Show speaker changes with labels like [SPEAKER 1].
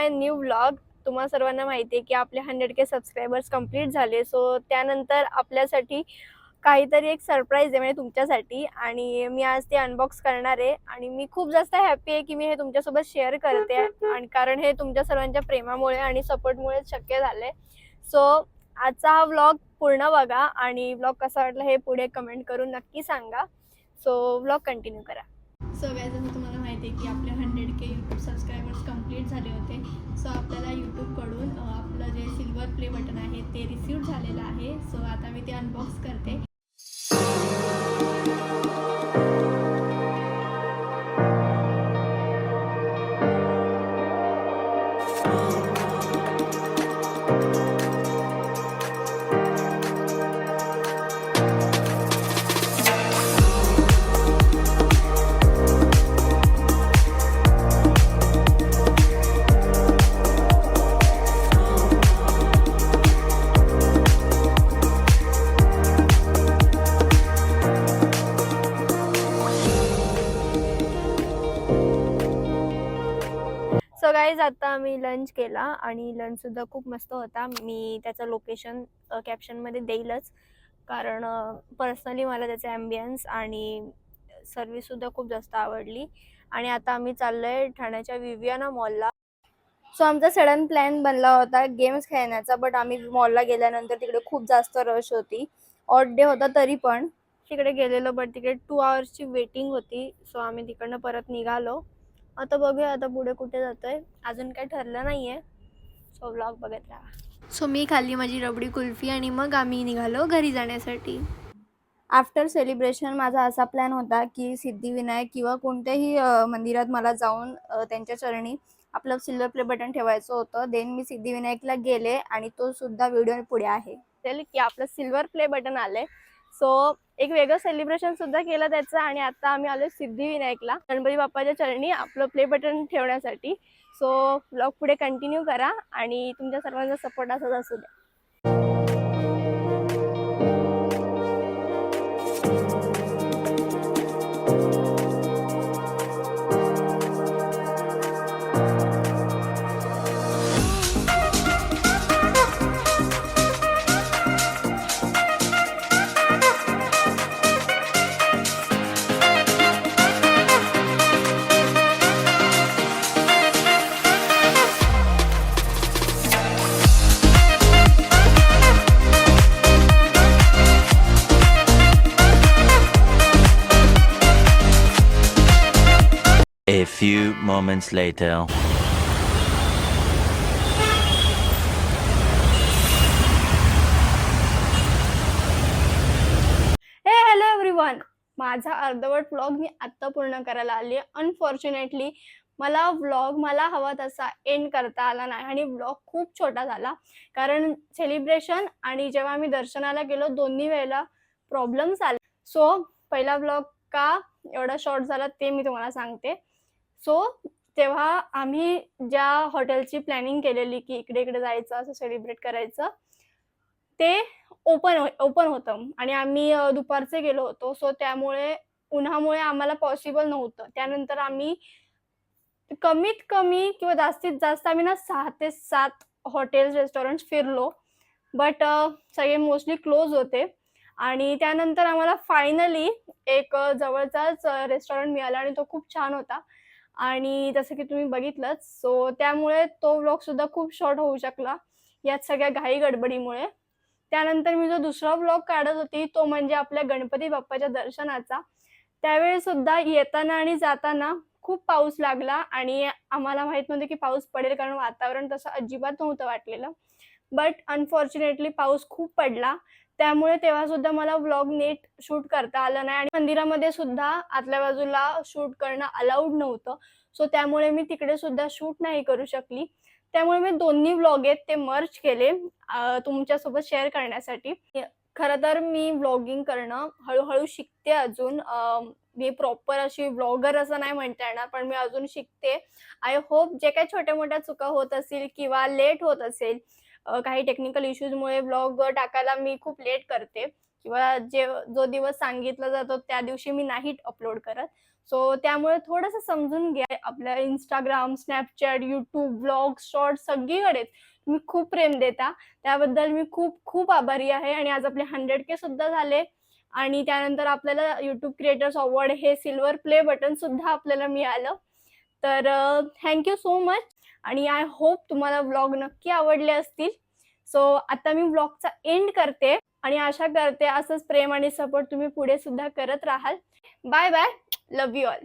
[SPEAKER 1] माय new vlog तुम्हा सर्वांना माहिती आहे की आपले हंड्रेड के सबस्क्रायबर्स कंप्लीट झाले. सो त्यानंतर आपल्यासाठी काहीतरी एक सरप्राईज आहे म्हणजे तुमच्यासाठी. आणि मी आज ते अनबॉक्स करणार आहे. आणि मी खूप जास्त हॅपी आहे की मी हे तुमच्यासोबत शेअर करते. आणि कारण हे तुमच्या सर्वांच्या प्रेमामुळे आणि सपोर्टमुळे शक्य झाले सो आजचा हा व्लॉग पूर्ण बघा. आणि व्लॉग कसा वाटला हे पुढे कमेंट करून नक्की सांगा. सो व्लॉग कंटिन्यू करा. सो गायज तुम्हाला माहिती आहे की आपले hundred K YouTube subscribers complete झाले होते. सो आपल्याला यूट्यूबकडून आपलं जे सिल्वर प्ले बटन आहे ते रिसीव झालेलं आहे. सो आता मी ते अनबॉक्स करते. सो आता आम्ही लंच केला आणि लंच सुद्धा खूप मस्त होता. मी त्याचं लोकेशन कॅप्शनमध्ये देईलच. कारण पर्सनली मला त्याचे ॲम्बियन्स आणि सर्विस सुद्धा खूप जास्त आवडली. आणि आता आम्ही चाललोय ठाण्याच्या विवियाना मॉलला सो आमचा सडन प्लॅन बनला होता गेम्स खेळण्याचा बट आम्ही मॉलला गेल्यानंतर तिकडे खूप जास्त रश होती. ऑट डे होता तरी पण. तिकडे गेलेलो बट तिकडे टू आवर्सची वेटिंग होती. सो आम्ही तिकडनं परत निघालो. आता बघूया आता पुढे कुठे जातोय. अजून काही ठरलं नाहीये. सो व्लॉग बघत राहा. सो मी खाल्ली माझी रबडी कुल्फी आणि मग आम्ही निघालो घरी जाण्यासाठी. आफ्टर सेलिब्रेशन माझा असा प्लॅन होता की सिद्धिविनायक किंवा कोणत्याही मंदिरात मला जाऊन त्यांच्या चरणी आपलं सिल्वर प्ले बटन ठेवायचं होतं. देन मी सिद्धिविनायकला गेले आणि तो सुद्धा व्हिडिओ पुढे आहे. की आपलं सिल्वर प्ले बटन आलंय. सो एक वेगळं सेलिब्रेशन सुद्धा केलं त्याचं आणि आता आम्ही आलो सिद्धिविनायकला गणपती बाप्पाच्या चरणी आपलं प्ले बटन ठेवण्यासाठी. सो ब्लॉग पुढे कंटिन्यू करा आणि तुमच्या सर्वांचा सपोर्ट असाच असू द्या.
[SPEAKER 2] A few moments later.
[SPEAKER 1] Hey hello everyone माझा अर्धवट व्लॉग मी आत्ता पूर्ण करायला आली आहे. अनफॉर्च्युनेटली मला व्लॉग मला हवा तसा एंड करता आला नाही आणि व्लॉग खूप छोटा झाला. कारण सेलिब्रेशन आणि जेव्हा आम्ही दर्शनाला गेलो दोन्ही वेळेला प्रॉब्लेम्स आले. सो पहिला व्लॉग का एवढा शॉर्ट झाला ते मी तुम्हाला सांगते. सो तेव्हा आम्ही ज्या हॉटेलची प्लॅनिंग केलेली की इकडे इकडे जायचं असं सेलिब्रेट करायचं ते ओपन ओपन हो, होतं. आणि आम्ही दुपारचे गेलो होतो. सो त्यामुळे उन्हामुळे आम्हाला पॉसिबल नव्हतं. त्यानंतर आम्ही कमीत कमी किंवा जास्तीत जास्त आम्ही ना सहा ते सात हॉटेल्स रेस्टॉरंट फिरलो. बट सगळे मोस्टली क्लोज होते. आणि त्यानंतर आम्हाला फायनली एक जवळचाच रेस्टॉरंट मिळाला आणि तो खूप छान होता. आणि जसं की तुम्ही बघितलंच सो त्यामुळे तो व्लॉग सुद्धा खूप शॉर्ट होऊ शकला यात सगळ्या घाई गडबडीमुळे. त्यानंतर मी जो दुसरा व्लॉग काढत होती तो म्हणजे आपल्या गणपती बाप्पाच्या दर्शनाचा. त्यावेळी सुद्धा येताना आणि जाताना खूप पाऊस लागला आणि आम्हाला माहीत नव्हतं की पाऊस पडेल कारण वातावरण तसं अजिबात नव्हतं वाटलेलं. बट अनफॉर्च्युनेटली पाऊस खूप पडला. त्यामुळे तेव्हा सुद्धा मला व्लॉग नीट शूट करता आलं नाही. आणि मंदिरामध्ये सुद्धा आतल्या बाजूला शूट करणं अलाउड नव्हतं. सो त्यामुळे मी तिकडे सुद्धा शूट नाही करू शकली. त्यामुळे मी दोन्ही व्लॉग आहेत ते मर्ज केले तुमच्यासोबत शेअर करण्यासाठी. खरं तर मी व्लॉगिंग करणं हळूहळू शिकते अजून. मी प्रॉपर अशी व्लॉगर असं नाही म्हणता येणार पण मी अजून शिकते. आय होप जे काही छोट्या मोठ्या चुका होत असतील किंवा लेट होत असेल काही टेक्निकल इश्यूजमुळे व्लॉग टाकायला मी खूप लेट करते. किंवा जे जो दिवस सांगितला जातो त्या दिवशी मी नाही अपलोड करत. सो त्यामुळे थोडंसं समजून घ्या आपल्या Instagram Snapchat YouTube blog short सगळीकडेच तुम्ही खूप प्रेम देता. त्याबद्दल मी खूप खूप आभारी आहे. आणि आज आपले हंड्रेड के सुद्धा झाले. आणि त्यानंतर आपल्याला यूट्यूब क्रिएटर्स अवॉर्ड हे सिल्वर प्ले बटन सुद्धा आपल्याला मिळालं. तर थँक्यू सो मच आणि आय होप तुम्हाला व्लॉग नक्की आवडले असतील. सो आता मी व्लॉगचा एंड करते आणि आशा करते असंच प्रेम आणि सपोर्ट तुम्ही पुढे सुद्धा करत राहाल. Bye bye love you all